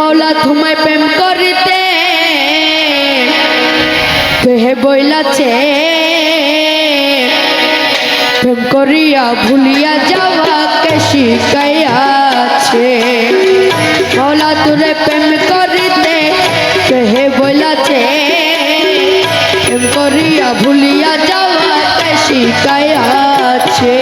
মৌলা তোমায় প্রেম করিতে। কেহে বইলাছে, প্রেম করিয়া ভুলিয়া যাওয়া কে শিখাইয়াছে। মৌলা তুরে প্রেম করিতে কেহে বইলাছে, প্রেম করিয়া ভুলিয়া যাওয়া কে শিখাইয়াছে।